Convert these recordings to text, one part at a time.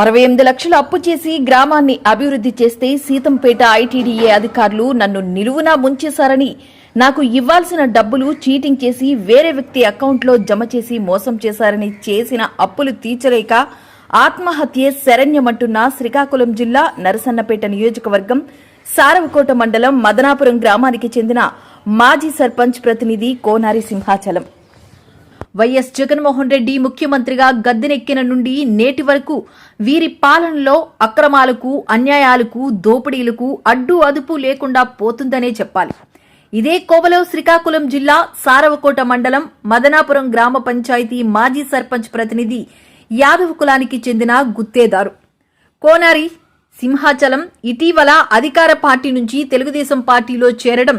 అరవై ఎనిమిది లక్షలు అప్పు చేసి గ్రామాన్ని అభివృద్ధి చేస్తే సీతంపేట ఐటీడీఏ అధికారులు నన్ను నిలువునా ముంచేశారని నాకు ఇవ్వాల్సిన డబ్బులు చీటింగ్ చేసి వేరే వ్యక్తి అకౌంట్లో జమ చేసి మోసం చేశారని చేసిన అప్పులు తీర్చలేక ఆత్మహత్యే శరణ్యమంటున్న శ్రీకాకుళం జిల్లా నరసన్నపేట నియోజకవర్గం సారవకోట మండలం మదనాపురం గ్రామానికి చెందిన మాజీ సర్పంచ్ ప్రతినిధి కోనారి సింహాచలం. వైఎస్ జగన్మోహన్ రెడ్డి ముఖ్యమంత్రిగా గద్దెనెక్కిన నుండి నేటి వరకు వీరి పాలనలో అక్రమాలకు అన్యాయాలకు దోపిడీలకు అడ్డు అదుపు లేకుండా పోతుందనే చెప్పాలి. ఇదే కోవలో శ్రీకాకుళం జిల్లా సారవకోట మండలం మదనాపురం గ్రామ పంచాయతీ మాజీ సర్పంచ్ ప్రతినిధి యాదవ కులానికి చెందిన గుత్తేదారు. కోనారి సింహాచలం ఇటీవల అధికార పార్టీ నుంచి తెలుగుదేశం పార్టీలో చేరడం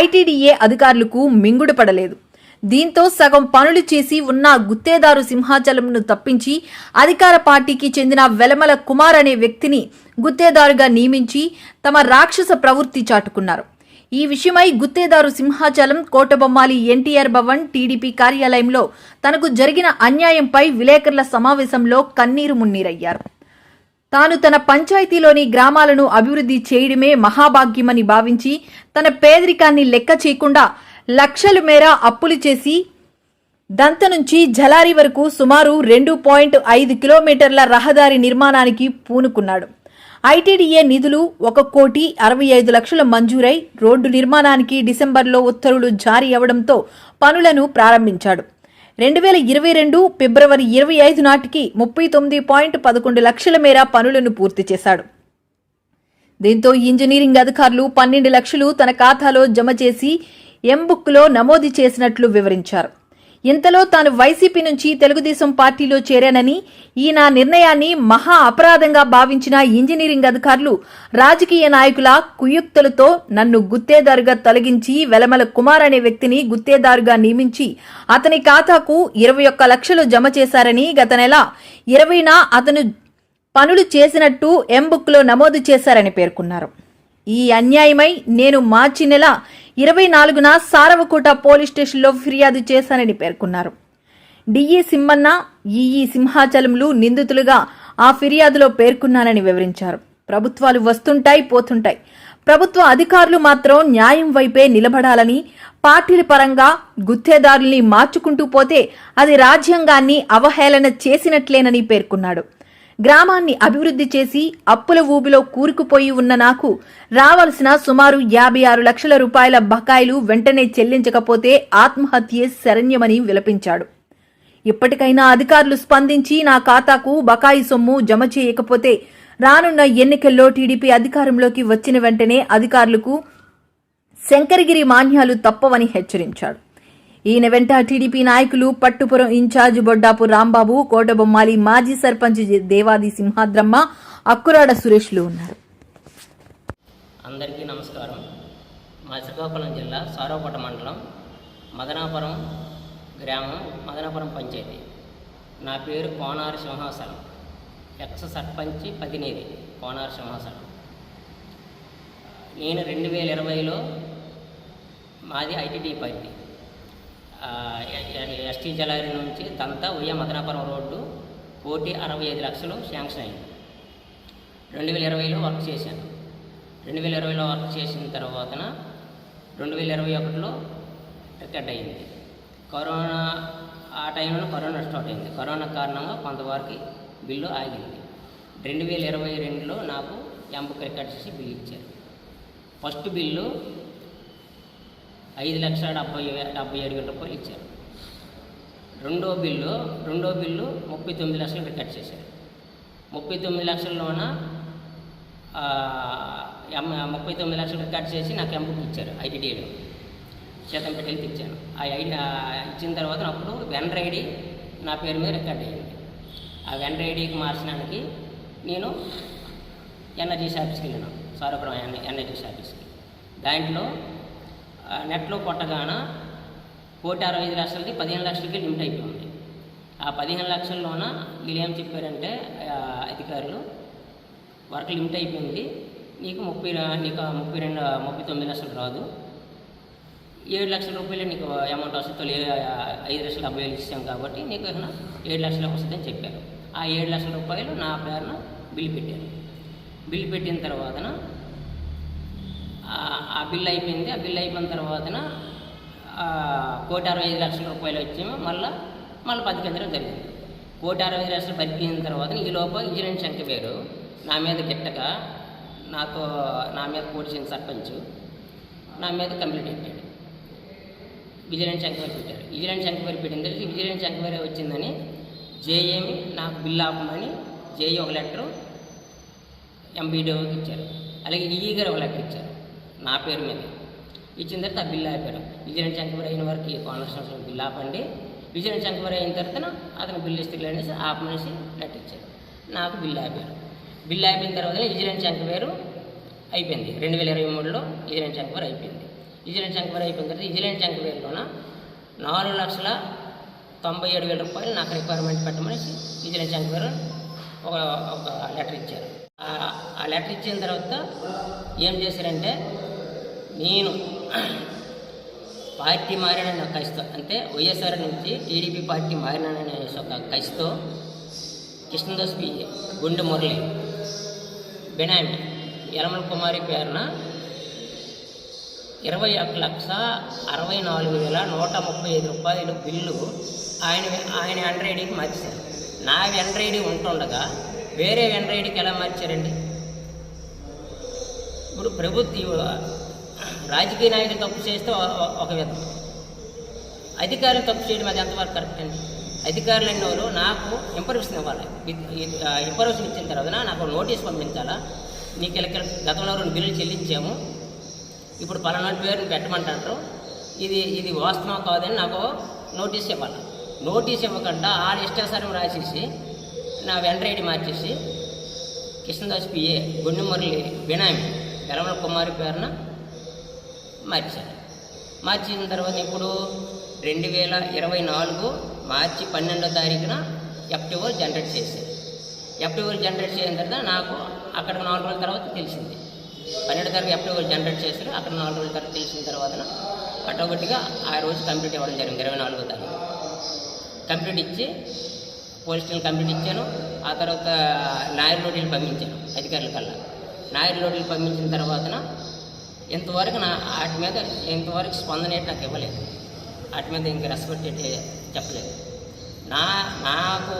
ఐటీడీఏ అధికారులకు మింగుడు పడలేదు దీంతో సగం పనులు చేసి ఉన్న గుత్తేదారు సింహాచలంను తప్పించి అధికార పార్టీకి చెందిన వెలమల కుమార్ అనే వ్యక్తిని గుత్తేదారుగా నియమించి తమ రాక్షస ప్రవృత్తి చాటుకున్నారు. ఈ విషయమై గుత్తేదారు సింహాచలం కోటబొమ్మాలి ఎన్టీఆర్ భవన్ టీడీపీ కార్యాలయంలో తనకు జరిగిన అన్యాయంపై విలేకరుల సమావేశంలో కన్నీరు మున్నీరయ్యారు. తాను తన పంచాయతీలోని గ్రామాలను అభివృద్ధి చేయడమే మహాభాగ్యమని భావించి తన పేదరికాన్ని లెక్క చేయకుండా లక్షల మేర అప్పులు చేసి దంత నుంచి జలారి వరకు సుమారు రెండు పాయింట్ ఐదు కిలోమీటర్ల రహదారి నిర్మాణానికి పూనుకున్నాడు. ఐటీడీఏ నిధులు ఒక కోటి అరవై ఐదు లక్షల మంజూరై రోడ్డు నిర్మాణానికి డిసెంబర్లో ఉత్తర్వులు జారీ అవ్వడంతో పనులను ప్రారంభించాడు. రెండు వేల ఇరవై రెండు ఫిబ్రవరి ఇరవై ఐదు నాటికి ముప్పై తొమ్మిది పాయింట్ పదకొండు లక్షల మేర పనులను పూర్తి చేశాడు. దీంతో ఇంజనీరింగ్ అధికారులు పన్నెండు లక్షలు తన ఖాతాలో జమ చేసి ఎంబుక్లో నమోదు చేసినట్లు వివరించారు. ఇంతలో తాను వైసీపీ నుంచి తెలుగుదేశం పార్టీలో చేరానని ఈ నా నిర్ణయాన్ని మహా అపరాధంగా భావించిన ఇంజనీరింగ్ అధికారులు రాజకీయ నాయకుల కుయుక్తులతో నన్ను గుత్తేదారుగా తొలగించి వెలమల కుమార్ అనే వ్యక్తిని గుత్తేదారుగా నియమించి అతని ఖాతాకు ఇరవై ఒక్క లక్షలు జమ చేశారని గత నెల ఇరవైన అతను పనులు చేసినట్టు ఎంబుక్లో నమోదు చేశారని పేర్కొన్నారు. ఈ అన్యాయమై నేను మార్చి నెల ఇరవై నాలుగున సారవకోట పోలీస్ స్టేషన్లో ఫిర్యాదు చేశానని పేర్కొన్నారు. డిఈ సింహన్న ఈఈ సింహాచలంలు నిందితులుగా ఆ ఫిర్యాదులో పేర్కొన్నానని వివరించారు. ప్రభుత్వాలు వస్తుంటాయి పోతుంటాయి. ప్రభుత్వ అధికారులు మాత్రం న్యాయం వైపే నిలబడాలని పార్టీల పరంగా గుత్తేదారుల్ని మార్చుకుంటూ పోతే అది రాజ్యాంగాన్ని అవహేళన చేసినట్లేనని పేర్కొన్నాడు. గ్రామాన్ని అభివృద్ధి చేసి అప్పుల ఊబిలో కూరుకుపోయి ఉన్న నాకు రావాల్సిన సుమారు యాభై ఆరు లక్షల రూపాయల బకాయిలు వెంటనే చెల్లించకపోతే ఆత్మహత్యే శరణ్యమని విలపించాడు. ఇప్పటికైనా అధికారులు స్పందించి నా ఖాతాకు బకాయి సొమ్ము జమ చేయకపోతే రానున్న ఎన్నికల్లో టీడీపీ అధికారంలోకి వచ్చిన వెంటనే అధికారులకు శంకరగిరి మాన్యాలు తప్పవని హెచ్చరించాడు. ఈయన వెంట టీడీపీ నాయకులు పట్టుపురం ఇన్ఛార్జ్ బొడ్డాపు రాంబాబు కోటబొమ్మాలి మాజీ సర్పంచ్ దేవాది సింహాద్రమ్మ అక్కురాడ సురేష్లు ఉన్నారు. అందరికీ నమస్కారం. మా శ్రీకాకుళం జిల్లా సారోపట మండలం మదనాపురం గ్రామం మదనాపురం పంచాయతీ. నా పేరు కోనారు సింహాసనం. ఎక్స్ సర్పంచి ప్రతినిధి కోనారు సింహాసనం. నేను రెండు వేల ఇరవైలో మాది ఐటీడీ పార్టీ. ఎస్టీ జలారి నుంచి తంతా ఉయ్య మదనాపురం రోడ్డు కోటి అరవై ఐదు లక్షలు శాంక్షన్ అయింది. రెండు వేల ఇరవైలో వర్క్ చేశాను. రెండు వేల ఇరవైలో వర్క్ చేసిన తర్వాతన రెండు వేల ఇరవై ఒకటిలో రికార్డ్ అయింది. కరోనా ఆ టైంలో కరోనా స్టార్ట్ అయింది. కరోనా కారణంగా కొంతవరకు బిల్లు ఆగింది. రెండు వేల ఇరవై రెండులో నాకు ఎంపకు రికార్డ్ చేసి బిల్లు ఇచ్చారు. ఫస్ట్ బిల్లు ఐదు లక్షల డెబ్బై డెబ్బై ఏడు వేల రూపాయలు ఇచ్చారు. రెండో బిల్లు రెండో బిల్లు ముప్పై తొమ్మిది లక్షలు రికార్డ్ చేశారు. ముప్పై తొమ్మిది లక్షల్లోన ఎం ముప్పై తొమ్మిది లక్షలు రికార్డ్ చేసి నాకు ఎంబుక్ ఇచ్చారు ఐటీడీలో చేతంపేట హెల్త్ ఇచ్చాను ఆ ఐడి ఇచ్చిన తర్వాత అప్పుడు వెండర్ ఐడి నా పేరు మీద రికార్డ్ అయ్యింది ఆ వెండర్ ఐడికి మార్చడానికి నేను ఎన్ఆర్జీసీ ఆఫీస్కి వెళ్ళాను సారపురం ఎన్ ఎన్ఆర్జీసీ ఆఫీస్కి దాంట్లో నెట్లో కొట్టగాన కోటి అరవై ఐదు లక్షలకి పదిహేను లక్షలకి లిమిట్ అయిపోయింది. ఆ పదిహేను లక్షల్లోన వీళ్ళు ఏం చెప్పారంటే అధికారులు వర్క్ లిమిట్ అయిపోయింది. నీకు ముప్పై నీకు ఆ ముప్పై రెండు ముప్పై తొమ్మిది లక్షలు రాదు. ఏడు లక్షల రూపాయలు నీకు అమౌంట్ వస్తుంది ఐదు లక్షల డెబ్బై వేలు ఇచ్చాం కాబట్టి నీకు ఏమైనా ఏడు లక్షలు వస్తుందని చెప్పారు. ఆ ఏడు లక్షల రూపాయలు నా పేరున బిల్లు పెట్టాను బిల్లు పెట్టిన తర్వాతన ఆ- బిల్ అయిపోయింది. ఆ బిల్ అయిపోయిన తర్వాతన కోటి అరవై ఐదు లక్షల రూపాయలు వచ్చేమో మళ్ళీ మళ్ళీ బతికించడం జరిగింది. కోటి అరవై ఐదు లక్షలు బతికిన తర్వాత ఈ లోపల ఇంజనీరింగ్ శంక పేరు నా మీద గిట్టక నాతో నా మీద పోటీసిన సర్పంచ్ నా మీద కంప్లీట్ పెట్టాడు. విజిలెన్స్ ఎంక్వైరీ పెట్టారు విజిలెన్స్ ఎంక్వైరీ పెట్టిన తర్వాత విజిలెన్స్ ఎంక్వైరీ వచ్చిందని జేఏమి నాకు బిల్ ఆపమని జేఏ ఒక లెటరు ఎంబీడీఓకి ఇచ్చారు. అలాగే ఈఈ గారు ఒక లెటర్ ఇచ్చారు. నా పేరు మీద. ఇచ్చిన తర్వాత ఆ బిల్లు ఆపారు. విజిలెన్స్ చంకబడి అయిన వరకు ఈ కాన్స్టిట్యూషన్ బిల్లు ఆపండి. విజిలెన్స్ చంకబడి అయిన తర్వాత అతను బిల్లు ఇస్తే అనేసి ఆపమనేసి లెటర్ ఇచ్చారు నాకు బిల్లు ఆపారు. బిల్లు అయిపోయిన తర్వాత విజిలెన్స్ చంకబేరు అయిపోయింది. రెండు వేల ఇరవై మూడులో విజిలెన్స్ ఎంక్వైరీ అయిపోయింది. విజిలెన్స్ ఎంక్వైరీ అయిపోయిన తర్వాత విజిలెన్స్ చంకబేరులోన నాలుగు లక్షల తొంభై ఏడు వేల రూపాయలు నాకు రిక్వైర్మెంట్ పెట్టమని విజిలెన్స్ చంకబేరు ఒక ఒక లెటర్ ఇచ్చారు. ఆ లెటర్ ఇచ్చిన తర్వాత ఏం చేశారంటే నేను పార్టీ మారిన కసితో అంటే వైఎస్ఆర్ నుంచి టీడీపీ పార్టీ మారిననే ఒక కసితో కృష్ణదాస్ పి గుండె మురళి బెనామీ యలమల కుమారి పేరున ఇరవై ఒక లక్ష అరవై నాలుగు వేల నూట ముప్పై ఐదు రూపాయలు బిల్లు ఆయన ఆయన ఎండ్రాయిడీకి మార్చారు నా ఎండ్రాయిడీ ఉంటుండగా వేరే ఎండ్రాయిడీకి ఎలా మార్చారండి? ఇప్పుడు ప్రభుత్వ రాజకీయ నాయకులు తప్పు చేస్తే ఒక విధం. అధికారులు తప్పు చేయడం అది ఎంతవరకు కరెక్ట్ అండి? అధికారులు అన్నోళ్ళు నాకు ఇన్ఫర్మేషన్ ఇవ్వాలి. ఇన్ఫర్మేషన్ ఇచ్చిన తర్వాత నాకు నోటీస్ పంపించాలా? నీకు ఇలా గతంలో రెండు బిల్లులు చెల్లించాము. ఇప్పుడు పలానా పేరుని పెట్టమంటారు. ఇది ఇది వాస్తవం కాదని నాకు నోటీస్ ఇవ్వాలి. నోటీస్ ఇవ్వకుండా ఆ ఇష్టాసారం రాసేసి నా వెంట ఐడి మార్చేసి కృష్ణదాస్ పిఏ గుండె మురళి బినామీ వెలమల కుమారి పేరున మార్చారు మార్చిన తర్వాత ఇప్పుడు రెండు వేల ఇరవై నాలుగు మార్చి పన్నెండో తారీఖున ఎఫ్టీఓ జనరేట్ చేశారు. ఎఫ్టీఓ జనరేట్ చేసిన తర్వాత నాకు అక్కడ నాలుగు రోజుల తర్వాత తెలిసింది. పన్నెండో తారీఖు ఎఫ్టీఓ జనరేట్ చేశారు. అక్కడ నాలుగు రోజుల తర్వాత తెలిసిన తర్వాత అటోగట్టిగా ఆ రోజు కంప్లీట్ ఇవ్వడం జరిగింది ఇరవై నాలుగో తారీఖు. కంప్లీట్ ఇచ్చి పోలీస్ స్టేషన్ కంప్లీట్ ఇచ్చాను. ఆ తర్వాత నాయర్ నోటీలు పంపించాను అధికారుల కల్లా. నాయర్ నోటీలు పంపించిన తర్వాతన ఇంతవరకు నా వాటి మీద ఇంతవరకు స్పందన ఏంటి నాకు ఇవ్వలేదు. వాటి మీద ఇంక రెస్పెక్ట్ ఏంటి చెప్పలేదు. నా నాకు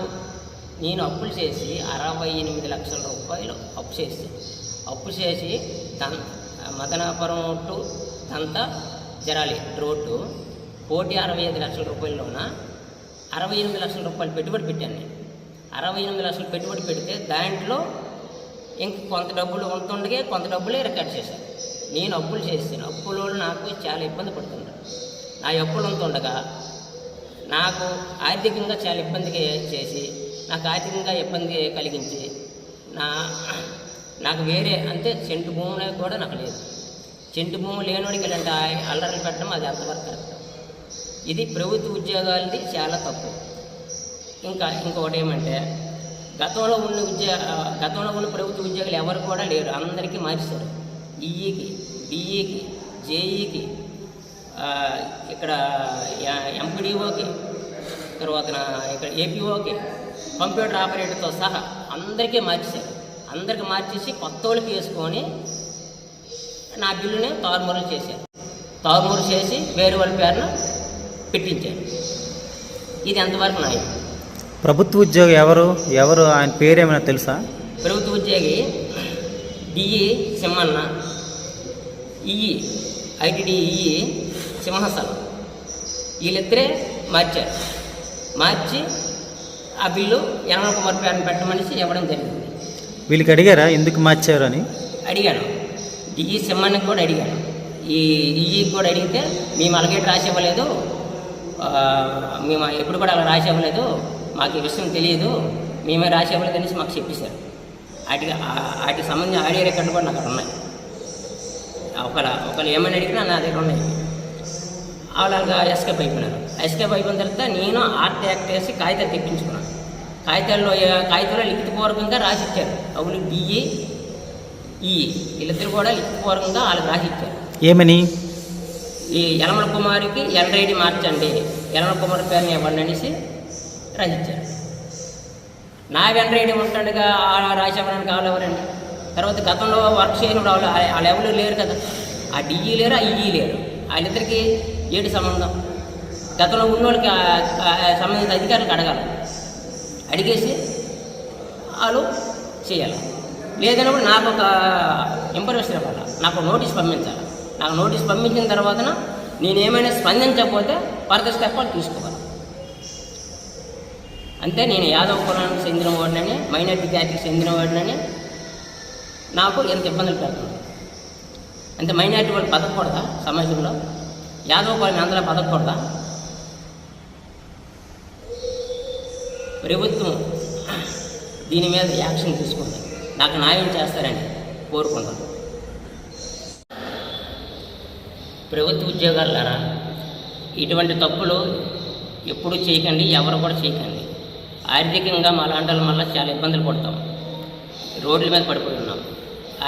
నేను అప్పులు చేసి అరవై ఎనిమిది లక్షల రూపాయలు అప్పు చేసి అప్పు చేసి దన్ మదనాపురం టు దంత జరాలి రోడ్డు కోటి అరవై ఐదు లక్షల రూపాయల్లోన అరవై ఎనిమిది లక్షల రూపాయలు పెట్టుబడి పెట్టాను నేను. అరవై ఎనిమిది లక్షలు పెట్టుబడి పెడితే దాంట్లో ఇంక కొంత డబ్బులు ఉంటుండగా కొంత డబ్బులే రికార్డ్ చేశాను. నేను అప్పులు చేస్తాను అప్పులు నాకు చాలా ఇబ్బంది పడుతుంటారు నా అప్పులు ఉంటుండగా నాకు ఆర్థికంగా చాలా ఇబ్బంది చేసి నాకు ఆర్థికంగా ఇబ్బంది కలిగించి నా నాకు వేరే అంటే చెంటు భూములు కూడా నాకు లేదు. చెంటు భూములు లేనివాడికి ఇలాంటి అల్లర్లు పెట్టడం అది అంతవరకు కరెక్ట్. ఇది ప్రభుత్వ ఉద్యోగాలది చాలా తప్పు. ఇంకా ఇంకొకటి ఏమంటే గతంలో ఉన్న ఉద్యోగ గతంలో ఉన్న ప్రభుత్వ ఉద్యోగులు ఎవరు కూడా లేరు. అందరికీ మార్చారు ఈఈకి డిఈకి జేఈకి ఇక్కడ ఎంపీడీఓకి తర్వాత ఇక్కడ ఏపీఓకి కంప్యూటర్ ఆపరేటర్తో సహా అందరికీ మార్చేశారు. అందరికీ మార్చేసి కొత్త వాళ్ళకి వేసుకొని నా బిల్లుని తారుమారు చేశారు. తారుమారు చేసి వేరే వాళ్ళ పేరున పెట్టించారు. ఇది ఎంతవరకు న్యాయం? ప్రభుత్వ ఉద్యోగి ఎవరు? ఎవరు? ఆయన పేరేమైనా తెలుసా? ప్రభుత్వ ఉద్యోగి DE Simhanna. EE ITD EE Simhasthalam వీళ్ళిద్దరే మార్చారు. మార్చి ఆ బిల్లు యనమల కుమార్ పేరుని పెట్టమనేసి ఇవ్వడం జరిగింది. వీళ్ళకి అడిగారా? ఎందుకు మార్చారు అని? అడిగాను. డిఈ సింహానికి కూడా అడిగాను. ఈ ఈఈకి కూడా అడిగితే మేము అలాగే రాసి ఇవ్వలేదు మేము ఎప్పుడు కూడా అలా రాసి ఇవ్వలేదు మాకు ఈ విషయం తెలియదు. మేమే రాసి ఇవ్వలేదు అనేసి మాకు చెప్పేశారు. వాటికి వాటికి సంబంధించిన ఆడియో రికార్డు కూడా నాకు ఉన్నాయి. ఒకళ్ళ ఒకళ్ళు ఏమని అడిగినా నా దగ్గర ఉన్నాయి. అలాగా ఎస్కేప్ అయిపోయినారు. ఎస్కేప్ అయిపోయిన తర్వాత నేను ఆర్ట్ యాక్ట్ వేసి కాగితాలు తెప్పించుకున్నాను. కాగితాల్లో కాగితాల్లో లిఖితపూర్వకంగా రాసి ఇచ్చారు. అవును డిఈ ఈ వీళ్ళిద్దరు కూడా లిఖితపూర్వకంగా వాళ్ళకి రాసి ఇచ్చారు. ఏమని? ఈ యలమల కుమారికి ఎల్రైడి మార్చండి. యలమల కుమార్ పేరుని ఇవ్వండి అనేసి రాసిచ్చారు నా వెంట రేడి ఉంటాడుగా రాసేవడానికి కావాలి ఎవరండి? తర్వాత గతంలో వర్క్ చేయని వాళ్ళు వాళ్ళు లెవెల్లో లేరు కదా. ఆ డిఈ లేరు ఆ ఈఈ లేరు. వాళ్ళిద్దరికి ఏంటి సంబంధం? గతంలో ఉన్న వాళ్ళకి సంబంధిత అధికారులకు అడగాలి. అడిగేసి వాళ్ళు చేయాలి. లేదన్నప్పుడు నాకు ఒక ఇన్ఫర్మేషన్ ఇవ్వాలి. నాకు నోటీస్ పంపించాలి. నాకు నోటీస్ పంపించిన తర్వాత నేను ఏమైనా స్పందించకపోతే ఫర్దర్ స్టెప్ వాళ్ళు తీసుకోవాలి. అంతే నేను యాదవ్ కులానికి చెందిన వాడినని మైనార్టీ జాతికి చెందిన వాడినని నాకు ఎంత ఇబ్బందులు పెడుతుంది అంటే మైనార్టీ వాళ్ళు బతకూడదా సమాజంలో? యాదవ్ కులం అందరూ బతకూడదా ప్రభుత్వం దీని మీద యాక్షన్ తీసుకుంది. నాకు న్యాయం చేస్తారని కోరుకుంటాను ప్రభుత్వ ఉద్యోగాలారా ఇటువంటి తప్పులు ఎప్పుడు చేయకండి ఎవరు కూడా చేయకండి. ఆర్థికంగా మా లాంటి చాలా ఇబ్బందులు పడతాం. రోడ్ల మీద పడిపోయి ఉన్నాం.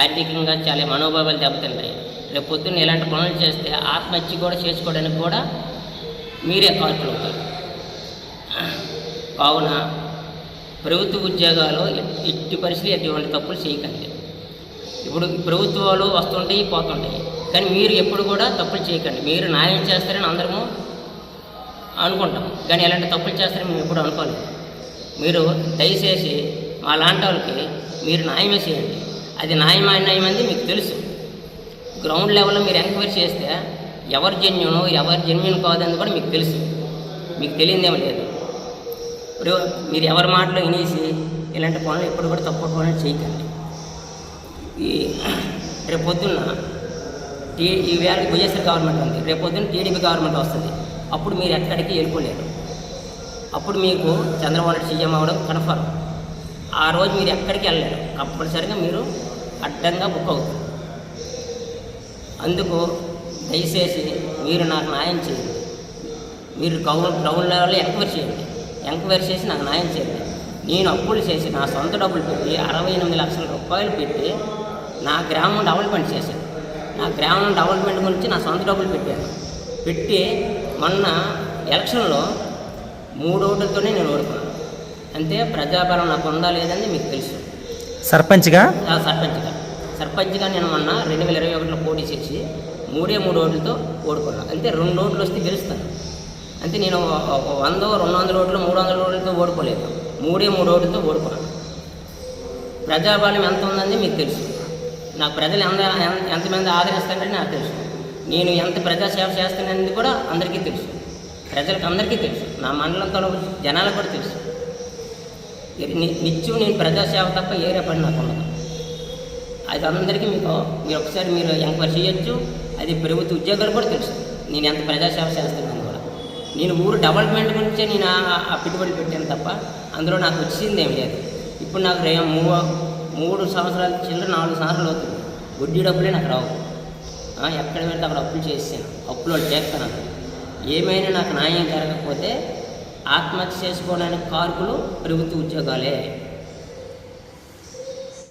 ఆర్థికంగా చాలా మనోభావాలు దెబ్బతింటాయి రేపు పొద్దున్న ఇలాంటి పనులు చేస్తే ఆత్మహత్య కూడా చేసుకోవడానికి కూడా మీరే కారకులు అవుతారు కావున ప్రభుత్వ ఉద్యోగాలు ఎట్టి పరిస్థితి ఎటువంటి తప్పులు చేయకండి. ఇప్పుడు ప్రభుత్వాలు వస్తుంటాయి పోతుంటాయి. కానీ మీరు ఎప్పుడు కూడా తప్పులు చేయకండి. మీరు న్యాయం చేస్తారని అందరము అనుకుంటాం కానీ ఎలాంటి తప్పులు చేస్తారని మేము ఎప్పుడు అనుకోలేదు. మీరు దయచేసి మా లాంటి వాళ్ళకి మీరు న్యాయమే చేయండి. అది న్యాయమా న్యాయమంది మీకు తెలుసు. గ్రౌండ్ లెవెల్లో మీరు ఎంక్వైరీ చేస్తే ఎవరు జెన్యును ఎవరు జెన్యున్ కాదని కూడా మీకు తెలుసు. మీకు తెలియదేమీ లేదు. ఇప్పుడు మీరు ఎవరి మాటలో వినేసి ఇలాంటి పనులు ఎప్పుడు కూడా తప్పుడు పనులు చేయకండి. ఈ రేపొద్దున్న టీ ఈ వేళ వైఎస్ఆర్ గవర్నమెంట్ ఉంది. రేపొద్దున టీడీపీ గవర్నమెంట్ వస్తుంది. అప్పుడు మీరు ఎక్కడికి వెళ్ళిపోలేరు. అప్పుడు మీకు చంద్రబాబు నాయుడు సీఎం అవ్వడం కన్ఫర్మ్. ఆ రోజు మీరు ఎక్కడికి వెళ్ళలేరు. కంపల్సరిగా మీరు అడ్డంగా బుక్ అవుతారు అందుకు దయచేసి మీరు నాకు న్యాయం చేయండి. మీరు గ్రౌండ్ గ్రౌండ్ లెవెల్లో ఎంక్వైరీ చేయండి. ఎంక్వైరీ చేసి నాకు న్యాయం చేయండి. నేను అప్పులు చేసి నా సొంత డబ్బులు పెట్టి అరవై ఎనిమిది లక్షల రూపాయలు పెట్టి నా గ్రామం డెవలప్మెంట్ చేశాను. నా గ్రామం డెవలప్మెంట్ గురించి నా సొంత డబ్బులు పెట్టాను. పెట్టి మొన్న ఎలక్షన్లో మూడు ఓట్లతోనే నేను ఓడుకున్నాను అంతే ప్రజాబలం నాకు ఉందా లేదని మీకు తెలుసు. సర్పంచ్గా? సర్పంచ్గా. సర్పంచ్గా నేను మొన్న రెండు వేల ఇరవై ఒకటిలో పోటీ చేసి మూడే మూడు ఓట్లతో ఓడుకున్నాను అంతే రెండు ఓట్లు వస్తే గెలుస్తాను. అంతే నేను ఒక రెండు వందల ఓట్లు మూడు వందల ఓట్లతో ఓడుకోలేదు. మూడే మూడు ఓట్లతో ఓడుకున్నాను ప్రజాబలం ఎంత ఉందని మీకు తెలుసు. నాకు ప్రజలు ఎంత ఎంతమంది ఆదరిస్తారని నాకు తెలుసు. నేను ఎంత ప్రజాసేవ చేస్తానని కూడా అందరికీ తెలుసు. ప్రజలకు అందరికీ తెలుసు. నా మండలంతో జనాలకు కూడా తెలుసు. నిత్యం నేను ప్రజాసేవ తప్ప ఏరే పని నాకు ఉండదు అది అందరికీ మీకు మీరు ఒకసారి మీరు ఎంక్వైరీ చేయొచ్చు. అది ప్రభుత్వ ఉద్యోగాలు కూడా తెలుసు. నేను ఎంత ప్రజాసేవ చేస్తున్నాను కూడా. నేను ఊరు డెవలప్మెంట్ గురించే నేను ఆ- పెట్టుబడి పెట్టాను తప్ప అందులో నాకు వచ్చింది ఏం లేదు. ఇప్పుడు నాకు రే మూడు మూడు సంవత్సరాల చిల్లర నాలుగు సంవత్సరాలు అవుతుంది. వడ్డీ డబ్బులే నాకు రావు. ఎక్కడ పెడితే అక్కడ అప్పులు చేస్తాను అప్లోడ్ చేస్తాను ఏమైనా నాకు న్యాయం జరగకపోతే ఆత్మహత్య చేసుకోవడానికి కారకులు ప్రభుత్వ ఉద్యోగాలే.